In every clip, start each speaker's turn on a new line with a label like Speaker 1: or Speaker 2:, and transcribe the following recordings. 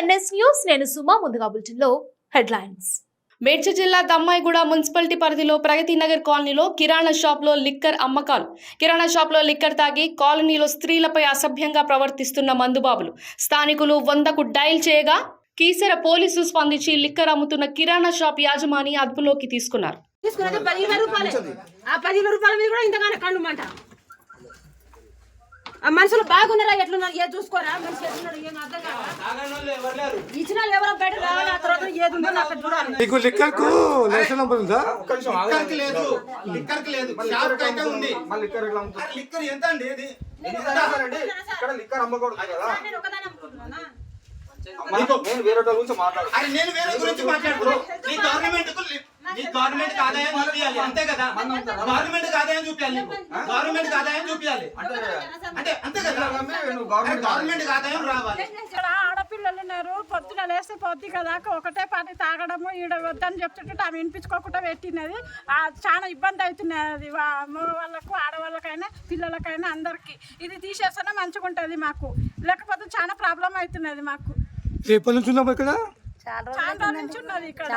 Speaker 1: NS news నేను సుమా ముందుగా బులెటిన్లో హెడ్లైన్స్.
Speaker 2: మేడ్చల్ జిల్లా దమ్మాయిగూడ మున్సిపాలిటీ పరిధిలో ప్రగతి నగర్ కాలనీలో కిరాణా షాప్లో లిక్కర్ అమ్మకాలు. కిరాణా షాప్లో లిక్కర్ తాగి కాలనీలో స్త్రీలపై అసభ్యంగా ప్రవర్తిస్తున్న మందుబాబులు. స్థానికులు వందకు డైల్ చేయగా కీసర పోలీసులు స్పందించి లిక్కర్ అమ్ముతున్న కిరాణా షాప్ యాజమాని అదుపులోకి తీసుకున్నారు.
Speaker 3: తీసుకున్నది పదివేల రూపాయలే. ఆ పదివేల రూపాయల మీద కూడా ఇంతగానే కళ్ళు మంట ఆ మనుషులు బాగున్నారా? ఎట్లున్నారు? ఏది చూసుకోరా? మనిషి ఎట్లున్నారు ఏం అర్థం కాదా? ఇచ్చిన ఎవరో ఆ తర్వాత ఏది ఉందో నాకు చూడాలి
Speaker 4: మీకు లిక్కర్కు లైసెన్స్ నంబర్ ఉందా?
Speaker 5: లిక్కర్కి లేదు. లిక్కర్కి లేదు. షాప్ అయితే ఉంది.
Speaker 6: మళ్ళీ లిక్కర్ ఎట్లా అమ్ముతారు?
Speaker 5: ఆ లిక్కర్ ఎంత అండి ఇది?
Speaker 6: ఇది చేస్తారండి? ఇక్కడ లిక్కర్ అమ్మకూడదు కదా.
Speaker 3: నేను ఒకదాని అమ్ముకుంటున్నానా?
Speaker 6: అమ్మా, నేను వేరే గురించి మాట్లాడు
Speaker 5: అరే నేను వేరే గురించి మాట్లాడుతున్నాను నీ గవర్నమెంట్కు లి- నీ గవర్నమెంట్ ఆదాయం చూపించాలి అంతే కదా? గవర్నమెంట్ ఆదాయం చూపించాలి గవర్నమెంట్ ఆదాయం చూపించాలి అంటే అంతే కదా?
Speaker 6: గవర్నమెంట్
Speaker 5: ఆదాయం రావాలి.
Speaker 7: ఇక్కడ ఆడపిల్లలు ఉన్నారు. పొద్దున లేస్తే పొద్దు కదా. ఒకటే పని తాగడము ఈడ వద్దని చెప్తుంటే ఆమె వినిపించుకోకుండా పెట్టినది. ఆ, చాలా ఇబ్బంది అవుతున్నది. వా- మగ వాళ్ళకు ఆడవాళ్ళకైనా పిల్లలకైనా అందరికీ. ఇది తీసేస్తేనే మంచిగా ఉంటుంది మాకు. లేకపోతే చాలా ప్రాబ్లం అవుతున్నది మాకు.
Speaker 4: ఎప్పటి నుంచి ఉన్నాం ఇక్కడ?
Speaker 7: చాలా రోజుల నుంచి ఉన్నది ఇక్కడ.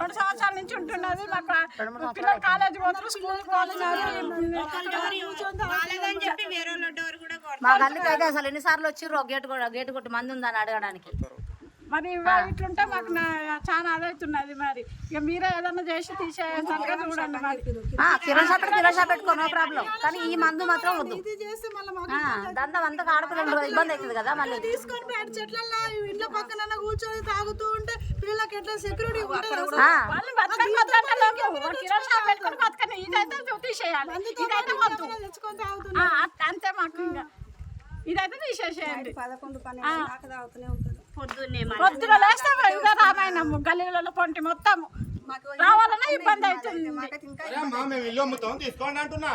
Speaker 7: రెండు సంవత్సరాల నుంచి. ఉంటున్నది. మాకు పిల్లలు కాలేజీ పోతున్నారు స్కూల్
Speaker 8: మా గల్లీకి అయితే అసలు ఎన్నిసార్లు వచ్చిర్రు? గేటు కూడా గేటు కొట్టి మంది ఉందని అడగడానికి.
Speaker 7: మరి ఇట్లుంటే మాకు నా- చాలా అదవుతున్నది మరి. ఇక మీరే ఏదన్నా చేసి తీసేయాలి చూడండి మరి.
Speaker 8: ఆ, కిరాణా షాప్ కిరాణా షాప్ పెట్టుకో నో ప్రాబ్లం. కానీ ఈ మందు మాత్రం వద్దు. దందా అంతా ఆడపిల్లలు ఇబ్బంది అవుతుంది కదా మళ్ళీ.
Speaker 9: తీసుకొని ఇంట్లో పక్కన కూర్చొని తాగుతూ ఉంటే పిల్లలకి ఎట్లా సెక్యూరిటీ
Speaker 7: కిరాణా షాప్ పెట్టుకొని బతకని ఇదైతే తీసేయాలి. ఇదైతే వద్దు. అంతే మాకు ఇదైతే తీసేసేయండి.
Speaker 9: పదకొండు పన్నెండు దాకా తాగుతూనే ఉంటుంది
Speaker 7: పొద్దున లేస్తే ఇదే రామాయణం గల్లీలలో పొంటి మొత్తం రావాలన్నా ఇబ్బంది అవుతుంది.
Speaker 5: తీసుకోండి అంటున్నా.